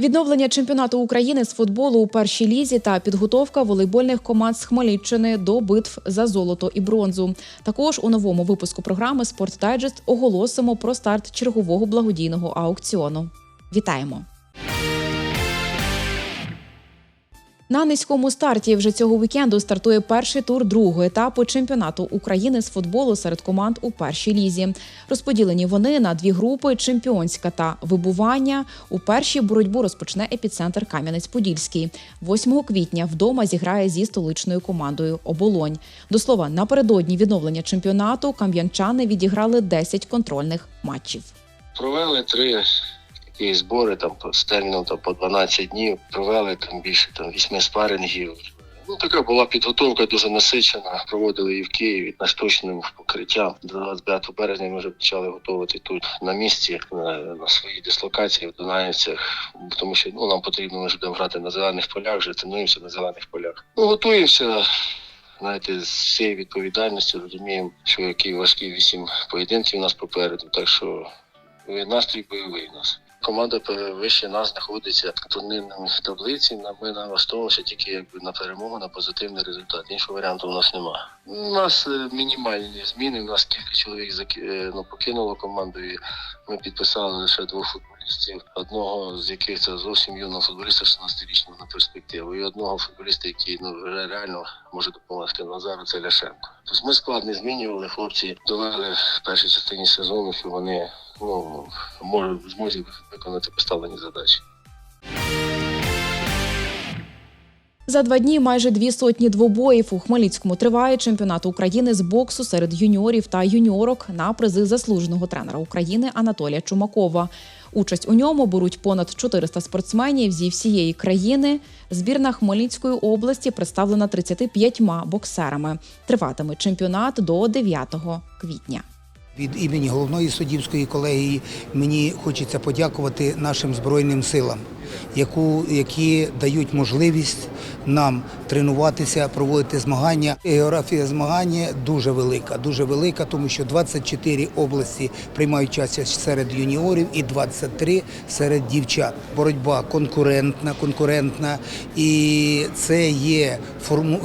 Відновлення чемпіонату України з футболу у першій лізі та підготовка волейбольних команд з Хмельниччини до битв за золото і бронзу. Також у новому випуску програми Спорт Дайджест оголосимо про старт чергового благодійного аукціону. Вітаємо! На низькому старті вже цього вікенду стартує перший тур другого етапу чемпіонату України з футболу серед команд у першій лізі. Розподілені вони на дві групи: чемпіонська та вибування. У першій боротьбу розпочне епіцентр Кам'янець-Подільський. 8 квітня вдома зіграє зі столичною командою Оболонь. До слова, напередодні відновлення чемпіонату кам'янчани відіграли 10 контрольних матчів. Провели три такі збори там стельно там, по 12 днів. Провели там більше там вісьми спарингів. Ну, така була підготовка дуже насичена. Проводили її в Києві на штучним покриттям. До 25 березня ми вже почали готувати тут на місці на, на своїй дислокації в Дунаївцях, тому що ну нам потрібно ми ж будемо грати на зелених полях, вже тренуємося на зелених полях. Ну готуємося. Знаєте, з всією відповідальністю розуміємо, що які важкі вісім поєдинків у нас попереду. Так що е, настрій бойовий у нас. Команда вище нас знаходиться в таблиці. Ми налаштовуємося тільки якби на перемогу, на позитивний результат. Іншого варіанту у нас немає. У нас е, мінімальні зміни. У нас кілька чоловік е, ну, покинуло команду. І ми підписали лише двох Одного з яких це зовсім юного футболіста, 16-річного на перспективу, і одного футболіста, який ну ре- реально може допомогти Назару, це Ляшенко. Тобто ми склад не змінювали. Хлопці довели в першій частині сезону, що вони ну можуть зможуть виконати поставлені задачі. За два дні майже дві сотні двобоїв у Хмельницькому триває чемпіонат України з боксу серед юніорів та юніорок на призи заслуженого тренера України Анатолія Чумакова. Участь у ньому беруть понад 400 спортсменів зі всієї країни. Збірна Хмельницької області представлена 35 боксерами. Триватиме чемпіонат до 9 квітня. Від імені головної суддівської колегії мені хочеться подякувати нашим збройним силам, яку, які дають можливість нам тренуватися, проводити змагання. Географія змагання дуже велика, дуже велика, тому що 24 області приймають участь серед юніорів і 23 серед дівчат. Боротьба конкурентна, конкурентна, і це є форму.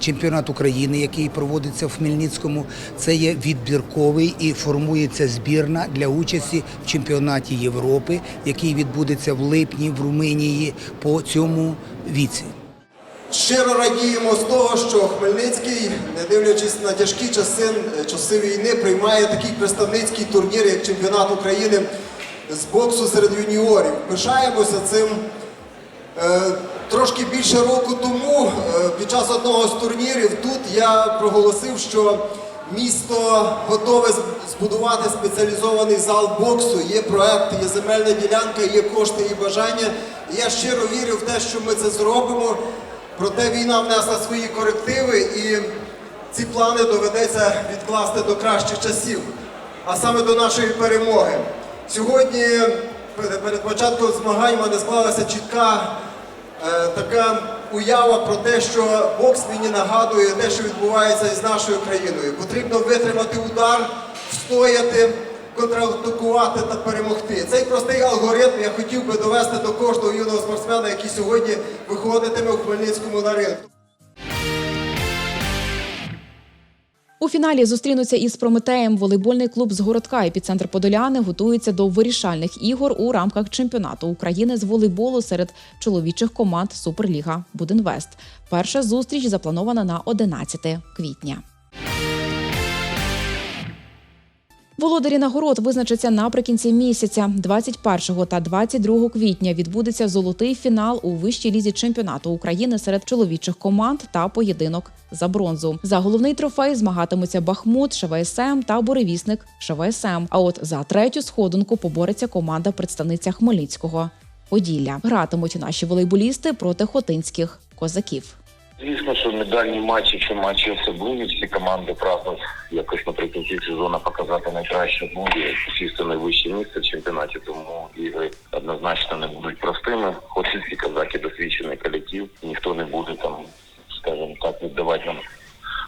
Е, Чемпіонат України, який проводиться в Хмельницькому, це є відбірковий і формується збірна для участі в чемпіонаті Європи, який відбудеться в липні в Румунії по цьому віці. Щиро радіємо з того, що Хмельницький, не дивлячись на тяжкі часи, часи війни, приймає такий представницький турнір, як чемпіонат України з боксу серед юніорів. Пишаємося цим. Трошки більше року тому, е, під час одного з турнірів, тут я проголосив, що місто готове збудувати спеціалізований зал боксу. Є проект, є земельна ділянка, є кошти і бажання. І я щиро вірю в те, що ми це зробимо. Проте війна внесла свої корективи і ці плани доведеться відкласти до кращих часів, а саме до нашої перемоги. Сьогодні перед початком змагань в мене склалася чітка така уява про те, що бокс мені нагадує те, що відбувається із нашою країною. Потрібно витримати удар, встояти, контратакувати та перемогти. Цей простий алгоритм я хотів би довести до кожного юного спортсмена, який сьогодні виходитиме у Хмельницькому на ринку. У фіналі зустрінуться із Прометеєм. Волейбольний клуб з городка епіцентр Подоляни готується до вирішальних ігор у рамках чемпіонату України з волейболу серед чоловічих команд Суперліга Будинвест. Перша зустріч запланована на 11 квітня. Володарі нагород визначаться наприкінці місяця. 21 та 22 квітня відбудеться золотий фінал у вищій лізі чемпіонату України серед чоловічих команд та поєдинок за бронзу. За головний трофей змагатимуться Бахмут, ШВСМ та буревісник ШВСМ. А от за третю сходинку побореться команда представниця Хмельницького Поділля. Гратимуть наші волейболісти проти хотинських козаків. Звісно, що медальні матчі чи матчі особливі, всі команди прагнуть якось наприкінці сезону показати найкраще ну, і посісти найвище місце в чемпіонаті, тому ігри однозначно не будуть простими. Хоч і всі казаки досвідчений колектив, ніхто не буде там, скажімо так, віддавати нам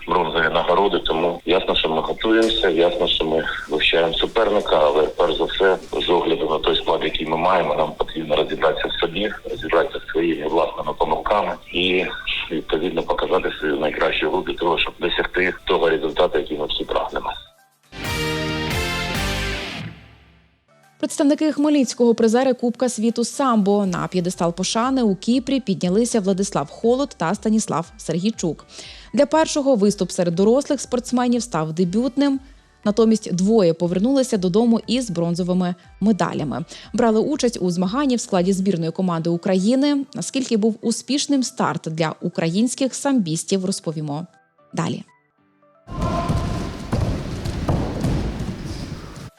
бронзові нагороди. Тому ясно, що ми готуємося, ясно, що ми вивчаємо суперника, але перш за все, з огляду на той склад, який ми маємо, нам потрібно розібратися в собі, розібратися своїми власними помилками і відповідно показати свою найкращу гру для того, щоб досягти того результату, який ми всі прагнемо. Представники Хмельницького призери Кубка світу самбо на п'єдестал пошани у Кіпрі піднялися Владислав Холод та Станіслав Сергійчук. Для першого виступ серед дорослих спортсменів став дебютним. Натомість двоє повернулися додому із бронзовими медалями. Брали участь у змаганні в складі збірної команди України. Наскільки був успішним старт для українських самбістів, розповімо далі.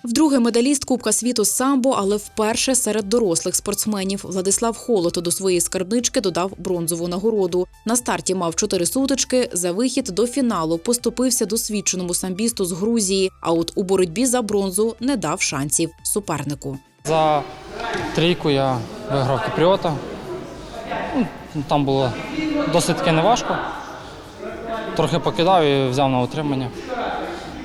Вдруге медаліст Кубка світу з самбо, але вперше серед дорослих спортсменів. Владислав Холод до своєї скарбнички додав бронзову нагороду. На старті мав чотири сутички. За вихід до фіналу поступився досвідченому самбісту з Грузії. А от у боротьбі за бронзу не дав шансів супернику. За трійку я виграв Кіпріота. Ну, Там було досить таки неважко. Трохи покидав і взяв на утримання.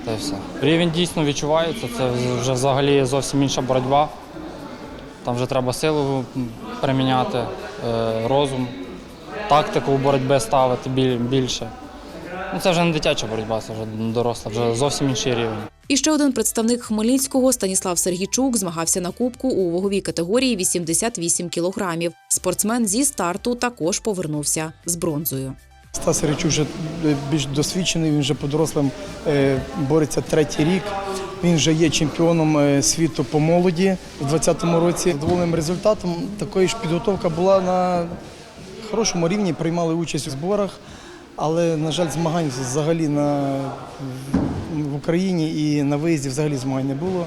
Та й все. Рівень дійсно відчувається, це вже взагалі зовсім інша боротьба. Там вже треба силу приміняти, е, розум, тактику в боротьбі ставити більше. Ну, це вже не дитяча боротьба, це вже доросла, вже зовсім інший рівень. І ще один представник Хмельницького Станіслав Сергійчук змагався на кубку у ваговій категорії 88 кілограмів. Спортсмен зі старту також повернувся з бронзою. Стас Речук вже більш досвідчений, він вже по дорослим е, бореться третій рік. Він вже є чемпіоном е, світу по молоді у 2020 році. Задоволеним результатом такої ж підготовка була на хорошому рівні, приймали участь у зборах, але, на жаль, змагань взагалі на, в Україні і на виїзді взагалі змагань не було.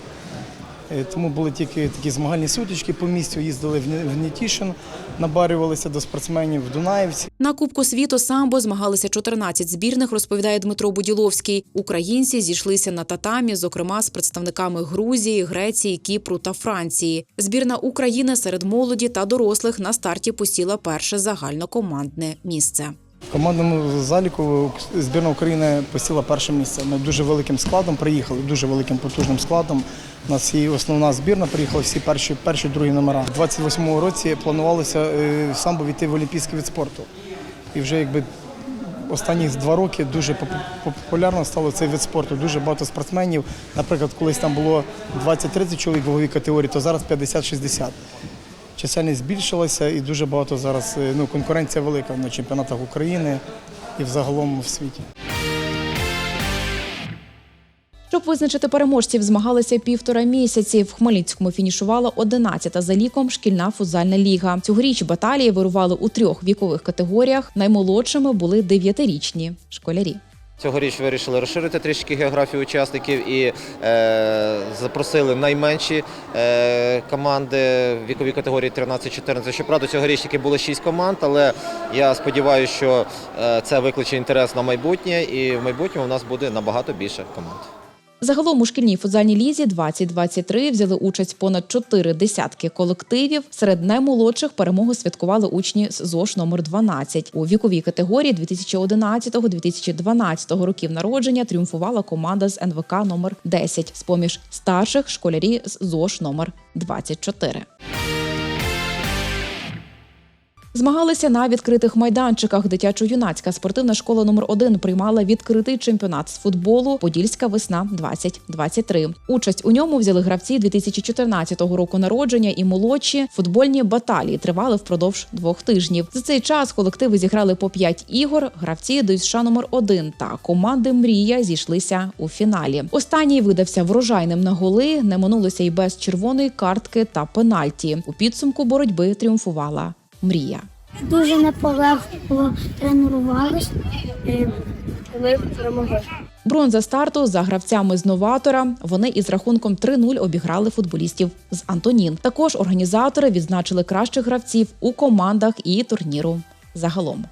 Е, Тому були тільки такі змагальні сутички по місту, їздили в Нітішин, набарювалися до спортсменів в Дунаївці. На Кубку світу самбо змагалися 14 збірних, розповідає Дмитро Буділовський. Українці зійшлися на татамі, зокрема з представниками Грузії, Греції, Кіпру та Франції. Збірна України серед молоді та дорослих на старті посіла перше загальнокомандне місце. В командному заліку збірна України посіла перше місце. Ми дуже великим складом приїхали, дуже великим потужним складом. У нас і основна збірна приїхала всі перші, перші другі номера. У 28-му році планувалося е, самбо війти в олімпійський від спорту. І вже якби останні два роки дуже популярно стало цей вид спорту. Дуже багато спортсменів. Наприклад, колись там було 20-30 чоловік в ваговій категорії, то зараз 50-60. Чисельність збільшилася і дуже багато зараз е, ну, конкуренція велика на чемпіонатах України і взагалом в світі. Щоб визначити переможців, змагалися півтора місяці. В Хмельницькому фінішувала 11-та за ліком шкільна футзальна ліга. Цьогоріч баталії вирували у трьох вікових категоріях. Наймолодшими були дев'ятирічні школярі. Цьогоріч вирішили розширити трішки географію учасників і е, запросили найменші е, команди в віковій категорії 13-14. Щоправда, цьогоріч тільки було 6 команд, але я сподіваюся, що е, це викличе інтерес на майбутнє, і в майбутньому у нас буде набагато більше команд. Загалом у шкільній футзальній лізі 2023 взяли участь понад чотири десятки колективів. Серед наймолодших перемогу святкували учні з ЗОШ номер 12. У віковій категорії 2011-2012 років народження тріумфувала команда з НВК номер 10 з поміж старших школярі з ЗОШ номер 24. Змагалися на відкритих майданчиках. Дитячо-юнацька спортивна школа номер 1 приймала відкритий чемпіонат з футболу Подільська весна 2023 Участь у ньому взяли гравці 2014 року народження і молодші. Футбольні баталії тривали впродовж двох тижнів. За цей час колективи зіграли по 5 ігор. Гравці ДЮСШ номер 1 та команди Мрія зійшлися у фіналі. Останній видався врожайним на голи. Не минулося й без червоної картки та пенальті. У підсумку боротьби тріумфувала мрія. Дуже наполегливо тренувались, е, коли перемогли. Бронза старту за гравцями з новатора. Вони із рахунком 3-0 обіграли футболістів з Антонін. Також організатори відзначили кращих гравців у командах і турніру загалом.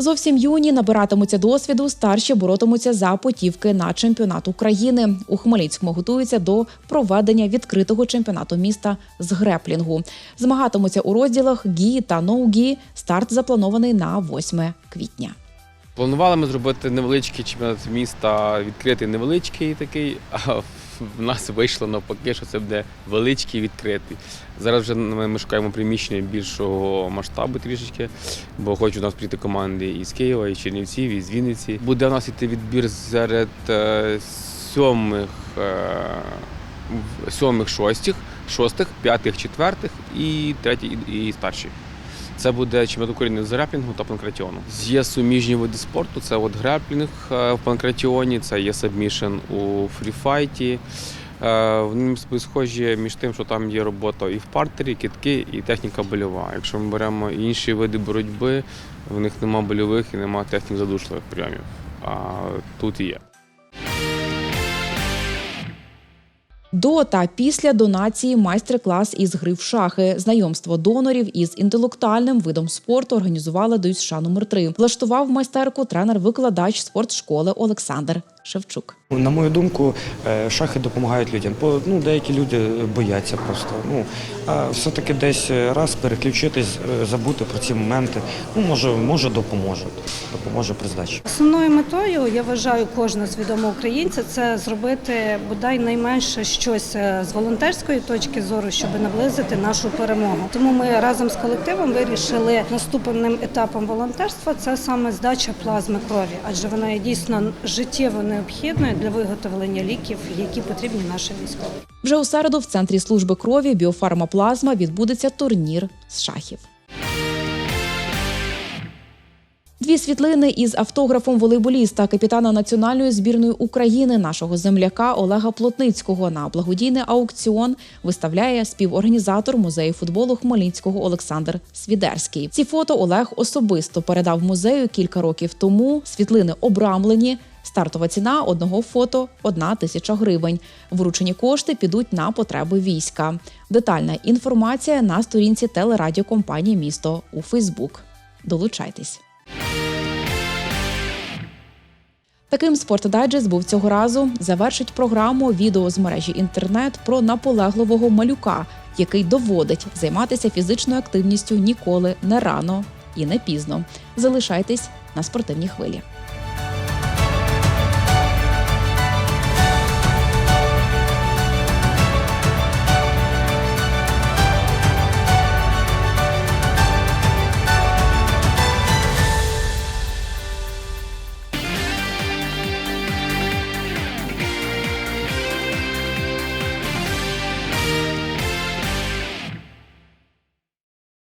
Зовсім юні набиратимуться досвіду, старші боротимуться за путівки на чемпіонат України. У Хмельницькому готуються до проведення відкритого чемпіонату міста з греплінгу. Змагатимуться у розділах гі та ноу-гі. Старт запланований на 8 квітня. Планували ми зробити невеличкий чемпіонат міста, відкритий невеличкий такий, в нас вийшло навпаки, що це буде величкий відкритий. Зараз вже ми шукаємо приміщення більшого масштабу трішечки, бо хочуть у нас прийти команди із Києва, із Чернівців, із Вінниці. Буде у нас іти відбір серед е, сьомих, е, сьомих, шостих, шостих, п'ятих, четвертих і третій і і старший. Це буде чемпіонат України з греплінгу та панкратіону. Є суміжні види спорту. Це от греплінг е, в панкратіоні, це є сабмішн у фріфайті. Е, Вони схожі між тим, що там є робота і в партері, китки, і техніка больова. Якщо ми беремо інші види боротьби, в них нема больових і нема технік задушливих прийомів. А тут є. До та після донації майстер-клас із гри в шахи. Знайомство донорів із інтелектуальним видом спорту організували до США номер 3 Влаштував майстерку тренер-викладач спортшколи Олександр Шевчук. На мою думку, е, шахи допомагають людям. Бо ну, деякі люди бояться просто. Ну, а все-таки десь раз переключитись, е, забути про ці моменти, ну, може, може допоможе. Допоможе при здачі. Основною метою я вважаю кожного свідомого українця це зробити бодай найменше щось е, з волонтерської точки зору, щоб наблизити нашу перемогу. Тому ми разом з колективом вирішили наступним етапом волонтерства це саме здача плазми крові, адже вона є дійсно життєво необхідною для виготовлення ліків, які потрібні нашим військовим. Вже у середу в центрі служби крові Біофармаплазма відбудеться турнір з шахів. Дві світлини із автографом волейболіста, капітана національної збірної України, нашого земляка Олега Плотницького на благодійний аукціон виставляє співорганізатор музею футболу Хмельницького Олександр Свідерський. Ці фото Олег особисто передав музею кілька років тому. Світлини обрамлені. Стартова ціна одного фото одна тисяча гривень. Вручені кошти підуть на потреби війська. Детальна інформація на сторінці телерадіокомпанії Місто у Фейсбук. Долучайтесь. Таким спортдайджест був цього разу. Завершить програму відео з мережі інтернет про наполегливого малюка, який доводить займатися фізичною активністю ніколи не рано і не пізно. Залишайтесь на спортивній хвилі.